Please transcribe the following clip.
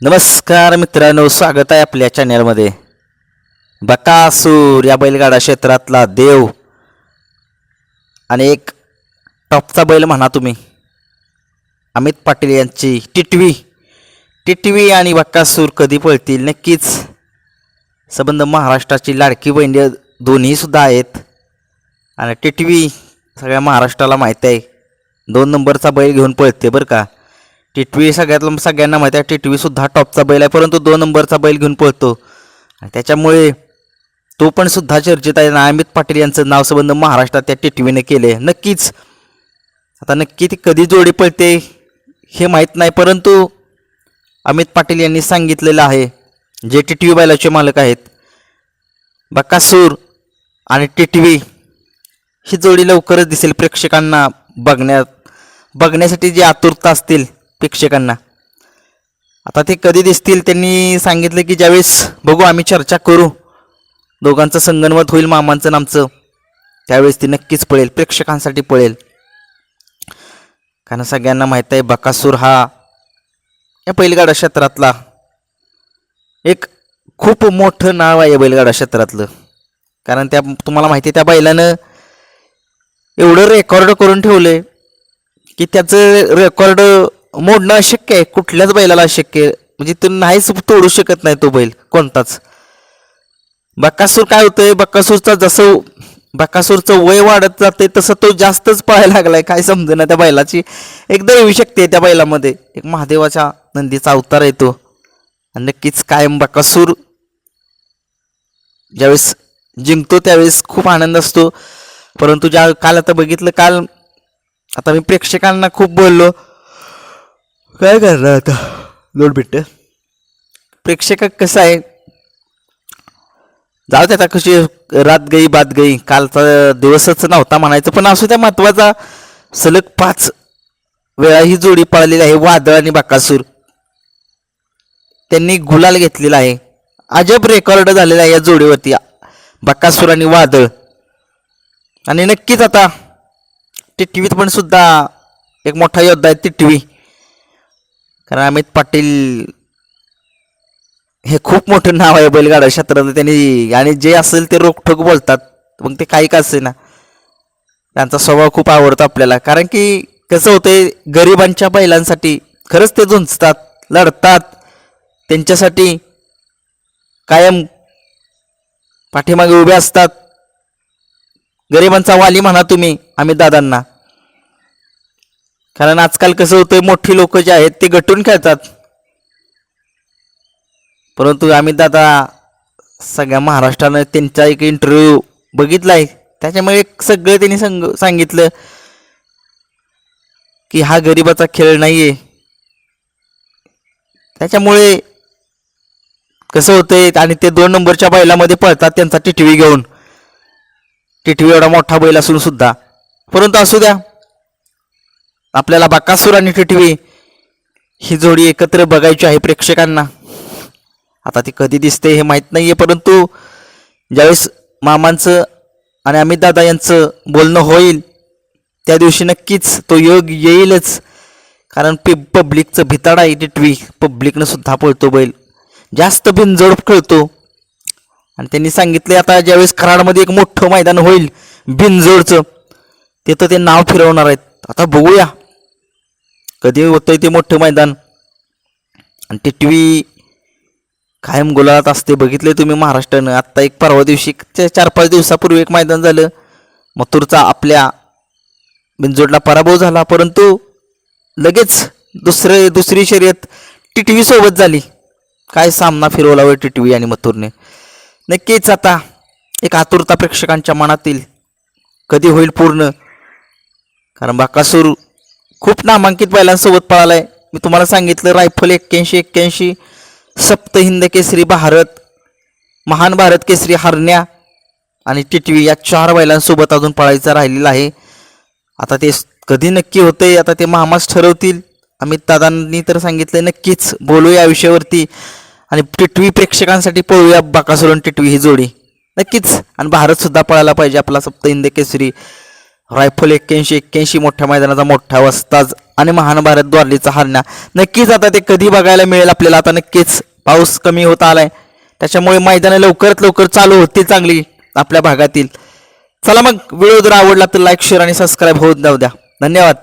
नमस्कार मित्रांनो स्वागत आहे आपल्या चॅनलमध्ये बकासूर या बैलगाडा क्षेत्रातला देव आणि एक टॉपचा बैल म्हणा तुम्ही. अमित पाटील यांची टिटवी. टिटवी आणि बकासूर कधी पळतील नक्कीच. संबंध महाराष्ट्राची लाडकी बहिणी दोन्हीसुद्धा आहेत. आणि टिटवी सगळ्या महाराष्ट्राला माहीत आहे. दोन नंबरचा बैल घेऊन पळते बरं का. टिटवी सगळ्यात सगळ्यांना माहिती आहे टिटवीसुद्धा टॉपचा बैल आहे परंतु दोन नंबरचा बैल घेऊन पळतो. आणि त्याच्यामुळे तो पण सुद्धा चर्चेत आहे. ना अमित पाटील यांचं नाव संबंध महाराष्ट्रात त्या टिटवीने केले नक्कीच आता नक्की ती कधी जोडी पळते हे माहीत नाही परंतु अमित पाटील यांनी सांगितलेलं आहे जे टिटवी बैलाचे मालक आहेत बकासूर आणि टिटवी ही जोडी लवकरच दिसेल प्रेक्षकांना बघण्यात. बघण्यासाठी जी आतुरता असतील प्रेक्षकांना. आता ते कधी दिसतील त्यांनी सांगितलं की ज्यावेळेस बघू आम्ही चर्चा करू दोघांचं संगनमत होईल मामांचं आणि आमचं त्यावेळेस ती नक्कीच पळेल प्रेक्षकांसाठी पळेल. कारण सगळ्यांना माहीत आहे बकासूर हा या बैलगाडा क्षेत्रातला एक खूप मोठं नाव आहे या बैलगाडा क्षेत्रातलं. कारण त्या तुम्हाला माहिती आहे त्या बैलानं एवढं रेकॉर्ड करून ठेवलं की त्याचं रेकॉर्ड मोडणं अशक्य आहे. कुठल्याच बैलाला अशक्य आहे. म्हणजे तो नाहीच तोडू शकत नाही तो बैल कोणताच. बक्कासूर काय होतंय? बक्कासूरचा जसं बक्कासूरचं वय वाढत जाते तसं तो जास्तच पळायला लागलाय. काय समजेना त्या बैलाची? एक दैवी शक्ती आहे त्या बैलामध्ये. एक महादेवाच्या नंदीचा अवतार येतो आणि नक्कीच कायम बक्कासूर ज्यावेळेस जिंकतो त्यावेळेस खूप आनंद असतो. परंतु ज्या काल आता बघितलं काल आता मी प्रेक्षकांना खूप बोललो काय करणार आता? दोन मिनटं. प्रेक्षक कसं आहे? जाऊ दे आता कशी रात गई बात गई. कालचा दिवसच नव्हता म्हणायचं पण असू त्या महत्त्वाचा सलग पाच वेळा ही जोडी पळालेली आहे वादळ आणि बाकासूर. त्यांनी गुलाल घेतलेला आहे. अजब रेकॉर्ड झालेला आहे या जोडीवरती बकासूर आणि वादळ. आणि नक्कीच आता टिटवीत पण सुद्धा एक मोठा योद्धा आहे टिटवी. कारण अमित पाटील हे खूप मोठं नाव आहे बैलगाडा क्षेत्रात त्यांनी आणि जे असेल ते रोखठोक बोलतात. मग ते काही का असे ना. त्यांचा स्वभाव खूप आवडतो आपल्याला. कारण की कसं होतंय गरिबांच्या बैलांसाठी खरंच ते झुंजतात लढतात. त्यांच्यासाठी कायम पाठीमागे उभे असतात. गरिबांचा वाली म्हणा तुम्ही आम्ही दादांना. कारण आजकाल कसं होतं मोठी लोक जे आहेत ते गटून खेळतात. परंतु आम्ही दादा सगळ्या महाराष्ट्रानं त्यांचा एक इंटरव्ह्यू बघितलाय. त्याच्यामुळे सगळं त्यांनी सांग सांगितलं की हा गरिबाचा खेळ नाही आहे त्याच्यामुळे कसं होतंय आणि ते दोन नंबरच्या बैलामध्ये पळतात त्यांचा टिटवी घेऊन. टिटवी एवढा मोठा बैल असून सुद्धा. परंतु असू द्या आपल्याला बाकासूर आणि टिटवी ही जोडी एकत्र बघायची आहे प्रेक्षकांना. आता ती कधी दिसते हे माहीत नाहीये परंतु ज्यावेळेस मामांचं आणि अमित दादा यांचं बोलणं होईल त्या दिवशी नक्कीच तो योग येईलच. कारण पे पब्लिकचं भिताडा आहे टिटवी पब्लिकनं सुद्धा पळतो बैल. जास्त बिनजोड खेळतो. आणि त्यांनी सांगितले आता ज्यावेळेस कराडमध्ये एक मोठं मैदान होईल बिनजोडचं तिथं ते नाव फिरवणार आहेत. आता बघूया. कधी होतंय ते मोठं मैदान. आणि टी टी व्ही कायम गोलात असते. बघितले तुम्ही महाराष्ट्रानं. आत्ता एक परवा दिवशी चार पाच दिवसापूर्वी एक मैदान झालं. मथुरचा आपल्या बिंजोडला पराभव झाला. परंतु लगेच दुसरे दुसरी शर्यत टी सोबत झाली. काय सामना फिरवला व टिटवी आणि मथुरने? नक्कीच आता एक आतुरता प्रेक्षकांच्या मनातील कधी होईल पूर्ण? कारण बाकासूर खूप नामांकित बैलांसोबत पळालाय. मी तुम्हाला सांगितलं रायफल एक्क्याऐंशी एक्क्याऐंशी सप्तहिंद केसरी भारत महान भारत केसरी हरण्या आणि टिटवी या चार बैलांसोबत अजून पळायचा राहिलेला आहे. आता ते कधी नक्की होते आता ते महामास ठरवतील. अमित दादांनी तर सांगितलं नक्कीच बोलू या विषयावरती. आणि टिटवी प्रेक्षकांसाठी पळूया बाकासुर टिटवी ही जोडी. नक्कीच. आणि भारत सुद्धा पळायला पाहिजे आपला सप्तहिंद केसरी. रायफल एक्क्याऐंशी एक्क्याऐंशी मोठ्या मैदानाचा मोठा वस्ताज आणि महान भारत द्वारलीचा हरण्या. नक्कीच आता ते कधी बघायला मिळेल आपल्याला? आता नक्कीच पाऊस कमी होत आलाय. त्याच्यामुळे मैदानं लवकरात लवकर चालू होतील चांगली आपल्या भागातील. चला मग व्हिडिओ जर आवडला तर लाईक शेअर आणि सबस्क्राईब होत जाऊ द्या. धन्यवाद.